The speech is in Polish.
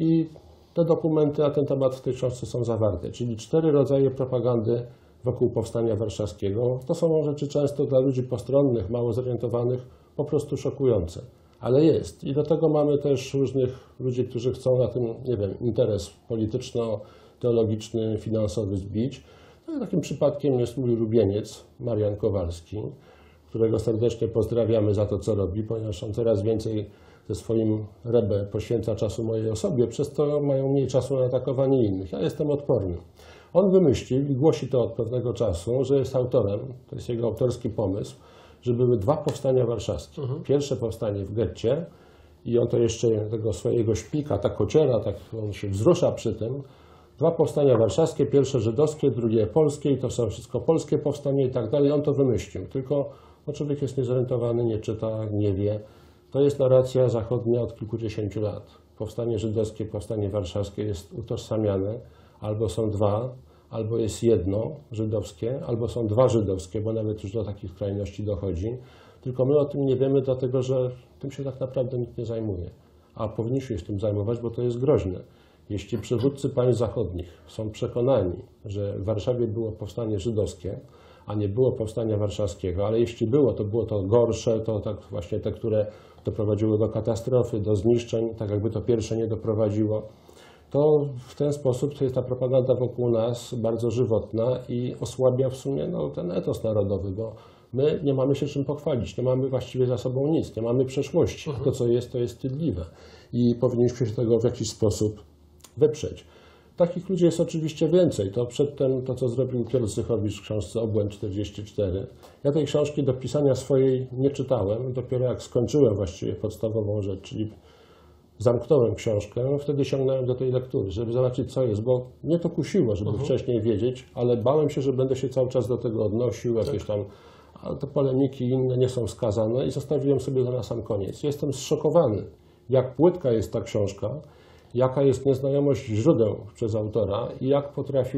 I te dokumenty na ten temat w tej książce są zawarte, czyli cztery rodzaje propagandy wokół Powstania Warszawskiego. To są rzeczy często dla ludzi postronnych, mało zorientowanych, po prostu szokujące. Ale jest. I do tego mamy też różnych ludzi, którzy chcą na tym, nie wiem, interes polityczno-teologiczny, finansowy zbić. No takim przypadkiem jest mój ulubieniec, Marian Kowalski, którego serdecznie pozdrawiamy za to, co robi, ponieważ on coraz więcej ze swoim rebę poświęca czasu mojej osobie, przez to mają mniej czasu na atakowanie innych. Ja jestem odporny. On wymyślił i głosi to od pewnego czasu, że jest autorem, to jest jego autorski pomysł, że były dwa powstania warszawskie. Pierwsze powstanie w getcie i on to jeszcze tego swojego szpika tak ociera, tak on się wzrusza przy tym. Dwa powstania warszawskie, pierwsze żydowskie, drugie polskie i to są wszystko polskie powstanie i tak dalej. On to wymyślił, tylko no, człowiek jest niezorientowany, nie czyta, nie wie. To jest narracja zachodnia od kilkudziesięciu lat. Powstanie żydowskie, powstanie warszawskie jest utożsamiane. Albo są dwa, albo jest jedno żydowskie, albo są dwa żydowskie, bo nawet już do takich skrajności dochodzi. Tylko my o tym nie wiemy, dlatego że tym się tak naprawdę nikt nie zajmuje. A powinniśmy się tym zajmować, bo to jest groźne. Jeśli przywódcy państw zachodnich są przekonani, że w Warszawie było powstanie żydowskie, a nie było powstania warszawskiego, ale jeśli było, to było to gorsze, to tak właśnie te, które doprowadziły do katastrofy, do zniszczeń, tak jakby to pierwsze nie doprowadziło, to w ten sposób to jest ta propaganda wokół nas bardzo żywotna i osłabia w sumie no, ten etos narodowy, bo my nie mamy się czym pochwalić, nie mamy właściwie za sobą nic, nie mamy przeszłości. To, co jest, to jest wstydliwe i powinniśmy się tego w jakiś sposób wyprzeć. Takich ludzi jest oczywiście więcej. To przedtem to, co zrobił Piotr Zychowicz w książce Obłęd 44. Ja tej książki do pisania swojej nie czytałem. Dopiero jak skończyłem właściwie podstawową rzecz, czyli zamknąłem książkę, wtedy sięgnąłem do tej lektury, żeby zobaczyć, co jest, bo mnie to kusiło, żeby wcześniej wiedzieć, ale bałem się, że będę się cały czas do tego odnosił, jakieś tam, ale te polemiki inne nie są wskazane i zostawiłem sobie to na sam koniec. Jestem zszokowany, jak płytka jest ta książka, jaka jest nieznajomość źródeł przez autora i jak potrafił